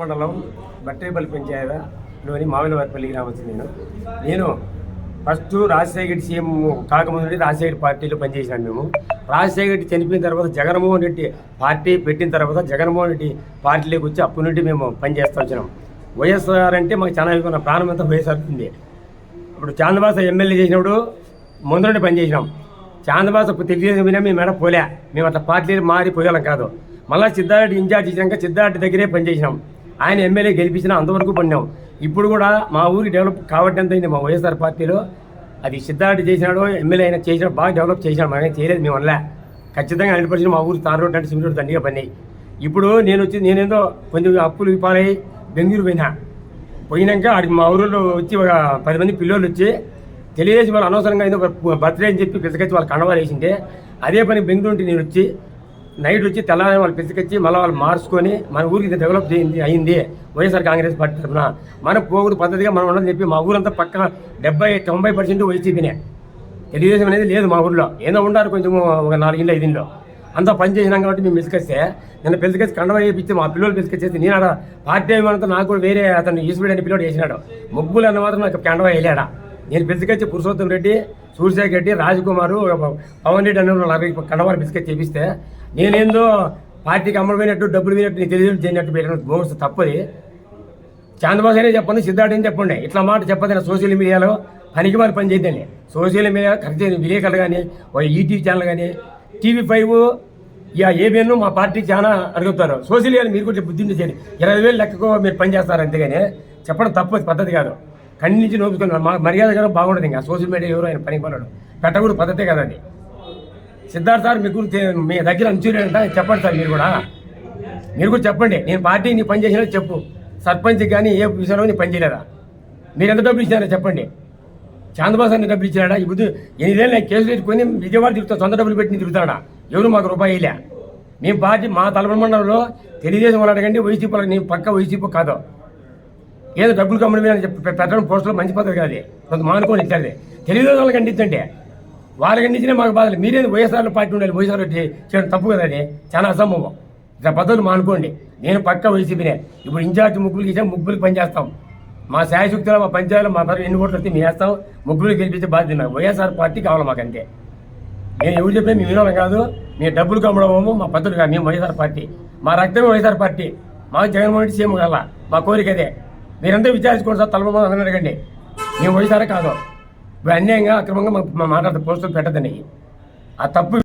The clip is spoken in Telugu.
మండలం బట్టేపల్లి పంచాయతీలోని మామిలవారిపల్లి గ్రామం నేను. నేను ఫస్ట్ రాజశేఖర్ సీఎం కాకముందు నుండి రాజశేఖర్ పార్టీలో పనిచేసాను మేము. రాజశేఖర్ చనిపోయిన తర్వాత జగన్మోహన్ రెడ్డి పార్టీ పెట్టిన తర్వాత జగన్మోహన్ రెడ్డి పార్టీలోకి వచ్చి అప్పటి నుండి మేము పనిచేస్తూ వచ్చినాం. వైఎస్ఆర్ అంటే మాకు చాలా ఎక్కువ ప్రాణం అంతా వైఎస్ఆర్ ఉంది ఇప్పుడు చాందబాస ఎమ్మెల్యే చేసినప్పుడు ముందు నుండి పనిచేసినాం. చాందబాస తెలియదు వినా మేము మేడం పోలే. మేము అట్లా పార్టీలు మారి పోయేలాం కాదు. మళ్ళీ సిద్ధారెడ్డి ఇన్ఛార్జ్ చేసినాక సిద్ధారెడ్డి దగ్గరే పనిచేసినాం. ఆయన ఎమ్మెల్యే గెలిపించిన అంతవరకు పడినాం ఇప్పుడు కూడా మా ఊరికి డెవలప్ కాబట్టి ఎంత అయింది మా వైఎస్ఆర్ పార్టీలో. అది సిద్ధార్థ చేసినాడు ఎమ్మెల్యే అయినా చేసినాడు బాగా డెవలప్ చేసినాడు. మాకేం చేయలేదు మేము వల్ల ఖచ్చితంగా హండ్రెడ్ పర్సెంట్ మా ఊరు తార్ రోడ్ అంటే సిమెంట్ రోడ్ దండిగా పడినాయి. ఇప్పుడు నేను వచ్చి నేనేదో కొంచెం అప్పులు పాలై బెంగళూరు పోయినా. పోయినాక ఆడికి మా ఊరిలో వచ్చి ఒక పది మంది పిల్లోళ్ళు వచ్చి తెలియజేసి వాళ్ళు అనవసరంగా ఏదో బర్త్డే అని చెప్పి పిసకొచ్చి వాళ్ళు కండవాలు వేసింటే అదే పని బెంగళూరు నుండి నేను వచ్చి నైట్ వచ్చి తెల్లవారు వాళ్ళు పిసికొచ్చి మళ్ళీ వాళ్ళు మార్చుకొని మన ఊరికి ఇది డెవలప్ చేయింది అయింది. వైఎస్ఆర్ కాంగ్రెస్ పార్టీ తరఫున. మన పోగుడు పద్ధతిగా మనం ఉండదని చెప్పి మా ఊరంతా పక్క డెబ్బై తొంభై పర్సెంట్ వైసీపీనే. తెలుగుదేశం అనేది లేదు మా ఊర్లో. ఏదో ఉండారు కొంచెం ఒక నాలుగిండ్లు ఐదిండ్లు. అంతా పని చేసినాం కాబట్టి మేము పిసికొస్తే నేను పిసుకొచ్చి కండవ వేయించి మా పిల్లలు పిసుకొచ్చేసి నేను ఆడ పార్టీ టైం అంతా నాకు కూడా వేరే అతను ఈశ్వరుడు అని పిల్లడు వేసినాడు. ముగ్గులు అన్న మాత్రం నాకు కండవ వేయలేడా? నేను పిసుకొచ్చి పురుషోత్తం రెడ్డి సూర్యశేఖర్ రెడ్డి రాజకుమారు పవన్ రెడ్డి అన్న నలభై కన్నవారు పిసుకొచ్చి చేపిస్తే నేనేందో పార్టీకి అమలు డబ్బులు పోయినట్టు నీకు తెలియదు చేయనట్టు పెట్టిన మోస్ట్ తప్పది. చాంద్రబాబు అనే చెప్పండి సిద్ధార్థ అని చెప్పండి. ఇట్లా మాట చెప్పదు సోషల్ మీడియాలో పనికి మరి పని చేద్దండి. సోషల్ మీడియా కరెక్ట్ విలేకరులు కానీ ఈటీవీ ఛానల్ కానీ టీవీ ఫైవ్ ఇక ఏబిఎన్ మా పార్టీ చాలా అడుగుతారు. సోషల్ మీడియా మీరు కూడా బుద్ధి చేయండి. ఇరవై వేలు లెక్కకు మీరు పని చేస్తారు అంతేగాని చెప్పడం తప్పు పద్ధతి కాదు. కన్ని నుంచి నోపుకున్నారు మా మర్యాద కూడా బాగుండదు ఇంకా. సోషల్ మీడియా ఎవరు ఆయన పని పడడు పెట్టకూడదు పద్ధతే కదండి. సిద్ధార్థ సార్ మీకు మీ దగ్గర అంచూరి చెప్పండి సార్ మీరు కూడా. మీరు కూడా చెప్పండి. నేను పార్టీ నీ పని చేసినా చెప్పు. సర్పంచ్ కానీ ఏ విషయంలో నీ పని చేయలేదా? మీరు ఎంత డబ్బులు ఇచ్చారో చెప్పండి. చాందబాస్ అన్ని డబ్బులు ఇచ్చినాడా? ఇప్పుడు ఎనిమిదేళ్ళు నేను కేసులు తీసుకొని విజయవాడ తిరుగుతా సొంత డబ్బులు పెట్టి తిరుగుతాడా? ఎవరు మాకు రూపాయి మేము పార్టీ మా తలపడి మండలంలో తెలుగుదేశం వాళ్ళు అడగండి వైసీపీ నేను పక్క వైసీపీ కాదు. ఏదో డబ్బులు కమ్మడమే అని చెప్పి పెట్టడం పోస్టులు మంచి పద్ధతి కాదు కొంత మానుకొని ఇచ్చారు తెలుగుదేశం వాళ్ళకి ఖండించండి. వాళ్ళకి ఖండించినా మాకు బాధలు మీరేది వైఎస్ఆర్ పార్టీ ఉండాలి వైఎస్ఆర్ చేయడం తప్పు కదా అది. చాలా అసంభవం. ఇట్లా పద్ధతులు మానుకోండి. నేను పక్క వైసీపీనే. ఇప్పుడు ఇన్ఛార్జ్ ముగ్గులు ఇచ్చాం ముగ్గురికి పనిచేస్తాం మా శాయశక్తిలో మా పంచాయతీలో మా తరఫు ఎన్ని ఓట్లు వస్తే మేము వేస్తాం. ముగ్గురు గెలిపించే బాధ్యత నాకు. వైఎస్ఆర్ పార్టీ కావాలి మాకు అంతే నేను ఎవరు చెప్పినా మేము వినోదం కాదు. మేము డబ్బులు కమ్మడము మా పద్ధతులు కాదు. మేము వైఎస్ఆర్ పార్టీ. మా రక్తమే వైఎస్ఆర్ పార్టీ. మాకు జగన్మోహన్ రెడ్డి సీఎం కల మా కోరిక అదే. మీరంతా విచారించుకోండి సార్ తలపడి అందరూ అడగండి. మేము వైఎస్ఆర్ కాదు ఇప్పుడు అన్యాయంగా అక్రమంగా మాకు మాట్లాడితే పోస్టులు పెట్టదండి ఆ తప్పు